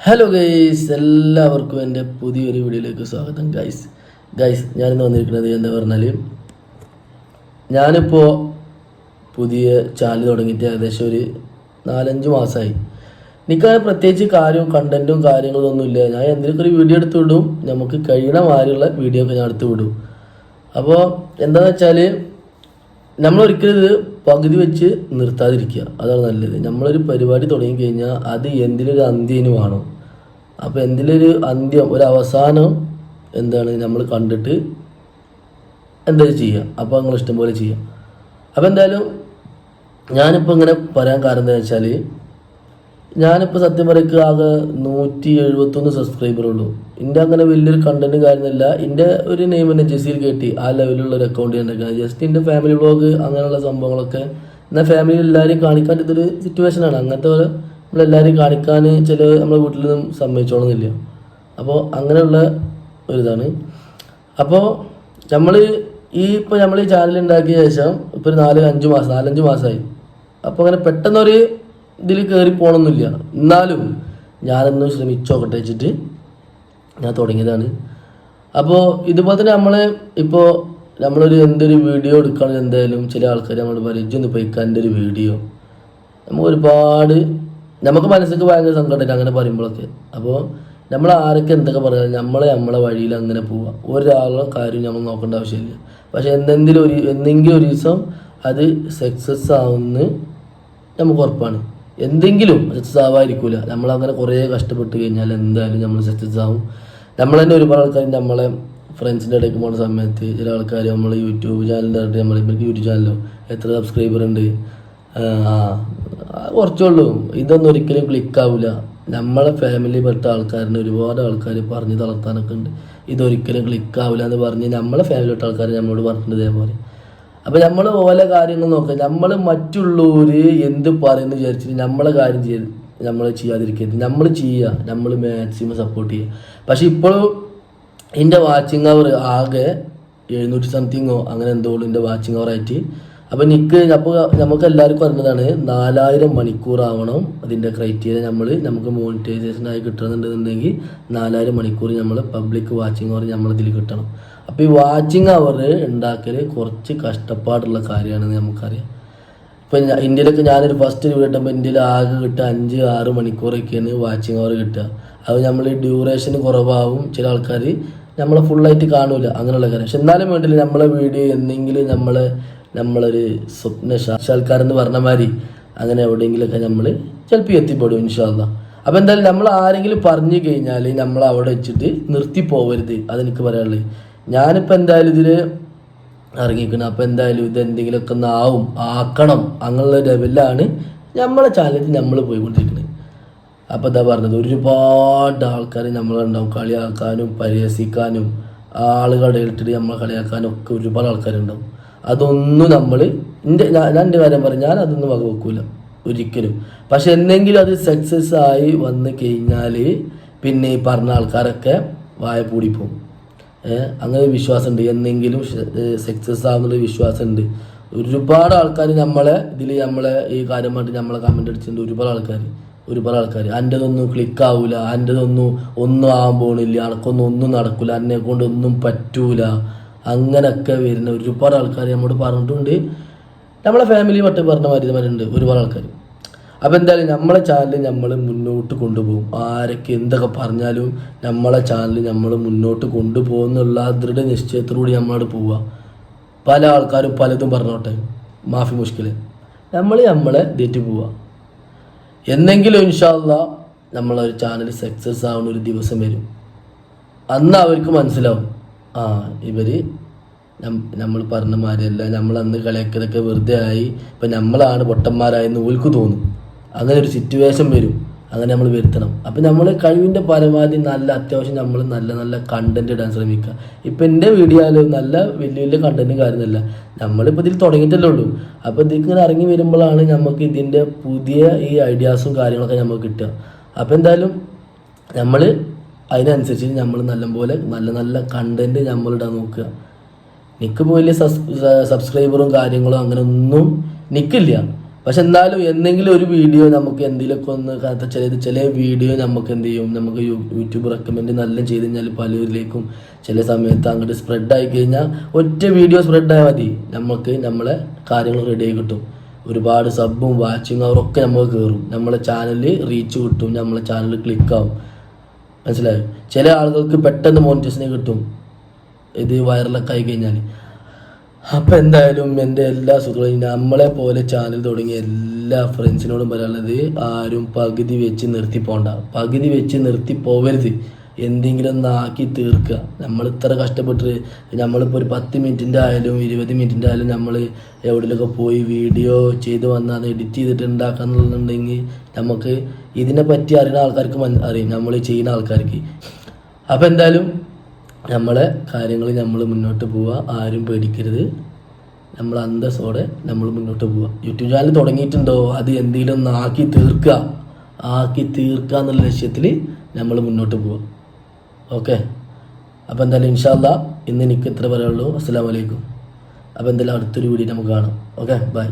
Hello guys എല്ലാവർക്കും എന്റെ പുതിയൊരു വീഡിയോയിലേക്ക് സ്വാഗതം. ഗൈസ് ഗൈസ് ഞാനിന്ന് വന്നിരിക്കുന്നത് എന്താ പറഞ്ഞാൽ ഞാനിപ്പോൾ പുതിയ ചാനൽ തുടങ്ങിയിട്ട് ഏകദേശം ഒരു നാലഞ്ച് മാസമായി എനിക്കങ്ങനെ പ്രത്യേകിച്ച് കാര്യവും കണ്ടന്റും കാര്യങ്ങളൊന്നുമില്ല ഞാൻ എന്തെങ്കിലും ഒരു വീഡിയോ എടുത്ത് വിടും നമുക്ക് കഴിയണ മാതിരിയുള്ള വീഡിയോ ഒക്കെ ഞാൻ എടുത്ത് വിടും. അപ്പോൾ എന്താണെന്ന് വെച്ചാൽ നമ്മൾ ഒരിക്കലും ഇത് പകുതി വെച്ച് നിർത്താതിരിക്കുക. അതാണ് നല്ലത്. നമ്മളൊരു പരിപാടി തുടങ്ങി കഴിഞ്ഞാൽ അത് എന്തിലൊരു അന്ത്യന് വേണം. അപ്പോൾ എന്തിലൊരു അന്ത്യം ഒരു അവസാനം എന്താണ് നമ്മൾ കണ്ടിട്ട് എന്താ ചെയ്യുക? അപ്പോൾ നിങ്ങൾ ഇഷ്ടം പോലെ ചെയ്യുക. അപ്പോൾ എന്തായാലും ഞാനിപ്പോൾ ഇങ്ങനെ പറയാൻ കാരണം എന്താ വെച്ചാൽ ഞാനിപ്പോൾ സത്യം പറയുക ആകെ നൂറ്റി എഴുപത്തൊന്ന് സബ്സ്ക്രൈബറുള്ളൂ എന്റെ അങ്ങനെ വലിയൊരു കണ്ടന്റ് കാര്യമൊന്നുമില്ല. എന്റെ ഒരു നെയിം തന്നെ ജസീൽ കേട്ടി. ആ ലെവലിലുള്ള ഒരു അക്കൗണ്ട് ഉണ്ടാക്കുന്നത് ജസ്റ്റ് എന്റെ ഫാമിലി ബ്ലോഗ് അങ്ങനെയുള്ള സംഭവങ്ങളൊക്കെ. എന്നാൽ ഫാമിലി എല്ലാവരെയും കാണിക്കാൻ ഇതൊരു സിറ്റുവേഷനാണ് അങ്ങനത്തെ പോലെ നമ്മളെല്ലാവരെയും കാണിക്കാൻ ചില നമ്മളെ വീട്ടിൽ നിന്നും സമ്മതിച്ചോളുന്നില്ല. അപ്പോൾ അങ്ങനെയുള്ള ഒരിതാണ്. അപ്പോൾ നമ്മൾ ഈ ഇപ്പോൾ നമ്മൾ ഈ ചാനൽ ഉണ്ടാക്കിയ ശേഷം ഇപ്പോൾ ഒരു നാല് അഞ്ച് മാസം നാലഞ്ച് മാസമായി അപ്പോൾ അങ്ങനെ പെട്ടെന്നൊരു ഇതിൽ കയറി പോകണമെന്നില്ല എന്നാലും ഞാനൊന്ന് ശ്രമിച്ചോക്കട്ടെ വെച്ചിട്ട് ഞാൻ തുടങ്ങിയതാണ്. അപ്പോൾ ഇതുപോലെ തന്നെ നമ്മൾ ഇപ്പോൾ നമ്മളൊരു എന്തൊരു വീഡിയോ എടുക്കുകയാണെങ്കിൽ എന്തായാലും ചില ആൾക്കാർ നമ്മൾ പറയും ഇജ്ജൊന്ന് പോയിക്കാൻ എന്റെ ഒരു വീഡിയോ. നമുക്ക് ഒരുപാട് നമുക്ക് മനസ്സിലേക്ക് ഭയങ്കര സങ്കടമില്ല അങ്ങനെ പറയുമ്പോഴൊക്കെ. അപ്പോൾ നമ്മൾ ആരൊക്കെ എന്തൊക്കെ പറഞ്ഞാലും നമ്മളെ നമ്മളെ വഴിയിൽ അങ്ങനെ പോവുക ഒരാളുടെ കാര്യം നമ്മൾ നോക്കേണ്ട ആവശ്യമില്ല. പക്ഷേ എന്തെങ്കിലും ഒരു എന്തെങ്കിലും ഒരു ദിവസം അത് സക്സസ് ആവുമെന്ന് നമുക്ക് ഉറപ്പാണ്. എന്തെങ്കിലും സക്സസ് ആവാതിരിക്കില്ല നമ്മളങ്ങനെ കുറേ കഷ്ടപ്പെട്ട് കഴിഞ്ഞാൽ എന്തായാലും നമ്മൾ സക്സസ് ആവും നമ്മൾ തന്നെ ഒരുപാട് ആൾക്കാർ നമ്മളെ ഫ്രണ്ട്സിന്റെ ഇടയ്ക്ക് പോകുന്ന സമയത്ത് ചില ആൾക്കാർ നമ്മൾ യൂട്യൂബ് ചാനലിന്റെ ഇടയ്ക്ക് നമ്മൾ ഇവർക്ക് യൂട്യൂബ് ചാനലോ എത്ര സബ്സ്ക്രൈബർ ഉണ്ട് ആ ആ, കുറച്ചേ ഉള്ളൂ. ഇതൊന്നും ഒരിക്കലും ക്ലിക്ക് ആവില്ല നമ്മളെ ഫാമിലി പെട്ട ആൾക്കാരിന് ഒരുപാട് ആൾക്കാർ പറഞ്ഞ് തളർത്താനൊക്കെ ഉണ്ട് ഇതൊരിക്കലും ക്ലിക്ക് ആവില്ല എന്ന് പറഞ്ഞ് നമ്മളെ ഫാമിലി പെട്ട ആൾക്കാർ നമ്മളോട് പറഞ്ഞിട്ടുണ്ട് ഇതേപോലെ. അപ്പൊ നമ്മൾ ഓല കാര്യങ്ങൾ നോക്കുക നമ്മൾ മറ്റുള്ളവര് എന്ത് പറയുന്നു വിചാരിച്ചിട്ട് നമ്മളെ കാര്യം ചെയ്ത് നമ്മൾ ചെയ്യാതിരിക്കരുത്. നമ്മൾ ചെയ്യുക നമ്മൾ മാക്സിമം സപ്പോർട്ട് ചെയ്യുക. പക്ഷെ ഇപ്പോഴും എന്റെ വാച്ചിങ് അവർ ആകെ എഴുന്നൂറ്റി സംതിങ്ങോ അങ്ങനെ എന്തോ ഉള്ളൂ എന്റെ വാച്ചിങ് അവർ ആയിട്ട് നിക്ക് അപ്പൊ അപ്പോൾ നമുക്ക് എല്ലാവർക്കും അറിഞ്ഞതാണ് നാലായിരം മണിക്കൂർ ആവണം അതിന്റെ ക്രൈറ്റീരിയ നമ്മൾ നമുക്ക് മോണിറ്റൈസേഷൻ ആയി കിട്ടണമെന്നുണ്ടെന്നുണ്ടെങ്കിൽ നാലായിരം മണിക്കൂർ നമ്മൾ പബ്ലിക് വാച്ചിങ് അവർ നമ്മളതിൽ കിട്ടണം. അപ്പോൾ ഈ വാച്ചിങ് അവർ ഉണ്ടാക്കൽ കുറച്ച് കഷ്ടപ്പാടുള്ള കാര്യമാണെന്ന് നമുക്കറിയാം. ഇപ്പം ഇന്ത്യയിലൊക്കെ ഞാനൊരു ഫസ്റ്റ് വീഡിയോ ഇട്ടുമ്പോൾ ഇന്ത്യയിൽ ആകെ കിട്ടുക അഞ്ച് ആറ് മണിക്കൂറൊക്കെയാണ് വാച്ചിങ് അവർ കിട്ടുക. അത് നമ്മൾ ഡ്യൂറേഷൻ കുറവാകും ചില ആൾക്കാർ നമ്മളെ ഫുള്ളായിട്ട് കാണൂല അങ്ങനെയുള്ള കാര്യം. പക്ഷെ എന്നാലും വേണ്ടില്ല നമ്മളെ വീഡിയോ എന്തെങ്കിലും നമ്മളെ നമ്മളൊരു സ്വപ്ന സാക്ഷാത്കാരം പറഞ്ഞ മാതിരി അങ്ങനെ എവിടെയെങ്കിലുമൊക്കെ നമ്മൾ ചിലപ്പോൾ എത്തിപ്പെടും ഇൻഷാല്ല അപ്പം എന്തായാലും നമ്മൾ ആരെങ്കിലും പറഞ്ഞു കഴിഞ്ഞാൽ നമ്മൾ അവിടെ വെച്ചിട്ട് നിർത്തി പോവരുത്. അതെനിക്ക് പറയാനുള്ളത്. ഞാനിപ്പോൾ എന്തായാലും ഇതിൽ ഇറങ്ങിക്കണം. അപ്പോൾ എന്തായാലും ഇത് എന്തെങ്കിലുമൊക്കെ ഒന്ന് ആവും ആക്കണം അങ്ങനെയുള്ള ലെവലിലാണ് നമ്മളെ ചാനലിൽ നമ്മൾ പോയിക്കൊണ്ടിരിക്കുന്നത് അപ്പോൾ എന്താ പറഞ്ഞത് ഒരുപാട് ആൾക്കാർ നമ്മളുണ്ടാവും കളിയാക്കാനും പരിഹസിക്കാനും ആളുകളുടെ ഇട്ടിട്ട് നമ്മളെ കളിയാക്കാനും ഒക്കെ ഒരുപാട് ആൾക്കാരുണ്ടാവും. അതൊന്നും നമ്മൾ എന്റെ ഞാൻ എന്റെ കാര്യം ഞാൻ അതൊന്നും വകവെക്കൂല ഒരിക്കലും. പക്ഷെ എന്തെങ്കിലും അത് സക്സസ് ആയി വന്നു കഴിഞ്ഞാൽ പിന്നെ ഈ പറഞ്ഞ ആൾക്കാരൊക്കെ വായ പൂടിപ്പോവും. അങ്ങനെ വിശ്വാസം വിശ്വാസമുണ്ട്. എന്തെങ്കിലും സക്സസ് ആവുന്നുള്ള വിശ്വാസമുണ്ട്. ഒരുപാട് ആൾക്കാർ നമ്മളെ ഇതിൽ നമ്മളെ ഈ കാര്യമായിട്ട് നമ്മളെ കമന്റ് അടിച്ചിട്ടുണ്ട്. ഒരുപാട് ആൾക്കാർ ഒരുപാട് ആൾക്കാർ അന്റെതൊന്നും ക്ലിക്ക് ആവില്ല അന്റെതൊന്നും ഒന്നും ആകാൻ പോകണില്ല ആൾക്കൊന്നും ഒന്നും നടക്കില്ല എന്നെ കൊണ്ട് ഒന്നും പറ്റൂല. അങ്ങനൊക്കെ വരുന്ന ഒരുപാട് ആൾക്കാർ നമ്മോട് പറഞ്ഞിട്ടുണ്ട്. നമ്മളെ ഫാമിലി മറ്റേ പറഞ്ഞ മാതിരിമാരുണ്ട് ഒരുപാട് ആൾക്കാർ അപ്പോൾ എന്തായാലും നമ്മളെ ചാനൽ നമ്മൾ മുന്നോട്ട് കൊണ്ടുപോകും. ആരൊക്കെ എന്തൊക്കെ പറഞ്ഞാലും നമ്മളെ ചാനൽ നമ്മൾ മുന്നോട്ട് കൊണ്ടുപോകുന്നുള്ള ദൃഢ നിശ്ചയത്തിലൂടെ നമ്മളോട് പോവുക. പല ആൾക്കാരും പലതും പറഞ്ഞോട്ടെ. മാഫി മുഷ്കിൽ. നമ്മൾ നമ്മളെ തെറ്റി പോവുക. എന്നെങ്കിലും ഇൻഷാല്ല നമ്മളൊരു ചാനൽ സക്സസ് ആവുന്ന ഒരു ദിവസം വരും. അന്ന് അവർക്ക് മനസ്സിലാവും. ആ ഇവർ നമ്മൾ പറഞ്ഞ മാതിരിയല്ല നമ്മൾ അന്ന് കളിയാക്കിയതൊക്കെ വെറുതെ ആയി ഇപ്പം നമ്മളാണ് പൊട്ടന്മാരായെന്ന് ഓൽക്ക് തോന്നും. അങ്ങനെ ഒരു സിറ്റുവേഷൻ വരും. അങ്ങനെ നമ്മൾ വരുത്തണം. അപ്പം നമ്മൾ കഴിവിന്റെ പരമാവധി നല്ല അത്യാവശ്യം നമ്മൾ നല്ല നല്ല കണ്ടന്റ് ഇടാൻ ശ്രമിക്കുക. ഇപ്പം എന്റെ വീഡിയോ നല്ല വലിയ വലിയ കണ്ടന്റും കാര്യമൊന്നുമില്ല. നമ്മളിപ്പോൾ ഇതിൽ തുടങ്ങിയിട്ടല്ലേ ഉള്ളൂ. അപ്പോൾ ഇതിങ്ങനെ ഇറങ്ങി വരുമ്പോഴാണ് നമുക്ക് ഇതിന്റെ പുതിയ ഈ ഐഡിയാസും കാര്യങ്ങളൊക്കെ നമുക്ക് കിട്ടുക. അപ്പോൾ എന്തായാലും നമ്മൾ അതിനനുസരിച്ച് നമ്മൾ നല്ലപോലെ നല്ല നല്ല കണ്ടന്റ് നമ്മളിടാൻ നോക്കുക. എനിക്കിപ്പോൾ വലിയ സബ്സ്ക്രൈബറും കാര്യങ്ങളും അങ്ങനെ ഒന്നും നിൽക്കില്ല പക്ഷെ എന്തായാലും എന്തെങ്കിലും ഒരു വീഡിയോ നമുക്ക് എന്തെങ്കിലുമൊക്കെ ഒന്ന് കത്ത ചില ചില വീഡിയോ നമുക്ക് എന്ത് ചെയ്യും? നമുക്ക് യൂട്യൂബ് റെക്കമെൻഡ് നല്ല ചെയ്ത് കഴിഞ്ഞാൽ പലരിലേക്കും ചില സമയത്ത് അങ്ങോട്ട് സ്പ്രെഡ് ആയി കഴിഞ്ഞാൽ ഒറ്റ വീഡിയോ സ്പ്രെഡ് ആയാൽ മതി. നമുക്ക് നമ്മളെ കാര്യങ്ങൾ റെഡി ആയി കിട്ടും. ഒരുപാട് സബും വാച്ചിങ് അവരൊക്കെ നമുക്ക് കയറും നമ്മളെ ചാനലിൽ റീച്ച് കിട്ടും. നമ്മളെ ചാനൽ ക്ലിക്കാവും മനസ്സിലായോ? ചില ആളുകൾക്ക് പെട്ടെന്ന് മോണിറ്റേഴ്സിനെ കിട്ടും. ഇത് വൈറലൊക്കെ ആയി കഴിഞ്ഞാൽ അപ്പം എന്തായാലും എന്റെ എല്ലാ സുഹൃത്തുക്കളും നമ്മളെ പോലെ ചാനൽ തുടങ്ങിയ എല്ലാ ഫ്രണ്ട്സിനോടും പറയാനുള്ളത് ആരും പകുതി വെച്ച് നിർത്തി പോകണ്ട പകുതി വെച്ച് നിർത്തി പോവരുത്. എന്തെങ്കിലും ഒന്നാക്കി തീർക്കുക. നമ്മൾ ഇത്ര കഷ്ടപ്പെട്ട് നമ്മളിപ്പോൾ ഒരു പത്ത് മിനിറ്റിന്റെ ആയാലും ഇരുപത് മിനിറ്റിന്റെ ആയാലും നമ്മൾ എവിടെയൊക്കെ പോയി വീഡിയോ ചെയ്ത് വന്നാൽ അത് എഡിറ്റ് ചെയ്തിട്ട് ഉണ്ടാക്കാന്നുണ്ടെങ്കിൽ നമുക്ക് ഇതിനെ പറ്റി അറിയുന്ന ആൾക്കാർക്ക് അറിയും. നമ്മൾ ചെയ്യുന്ന ആൾക്കാർക്ക്. അപ്പോൾ എന്തായാലും നമ്മളെ കാര്യങ്ങൾ നമ്മൾ മുന്നോട്ട് പോവുക. ആരും പേടിക്കരുത്. നമ്മൾ അന്തസ്സോടെ നമ്മൾ മുന്നോട്ട് പോവുക. യൂട്യൂബ് ചാനൽ തുടങ്ങിയിട്ടുണ്ടോ? അത് എന്തെങ്കിലും ഒന്ന് ആക്കി തീർക്കുക. ആക്കി തീർക്കുക എന്നുള്ള ലക്ഷ്യത്തിൽ നമ്മൾ മുന്നോട്ട് പോവുക. ഓക്കെ അപ്പോൾ എന്തായാലും ഇൻഷാല്ല ഇന്ന് എനിക്ക് ഇത്ര പറയുള്ളൂ അസ്സാം വലൈക്കും അപ്പോൾ എന്തായാലും അടുത്തൊരു വീഡിയോ നമുക്ക് കാണാം. Okay bye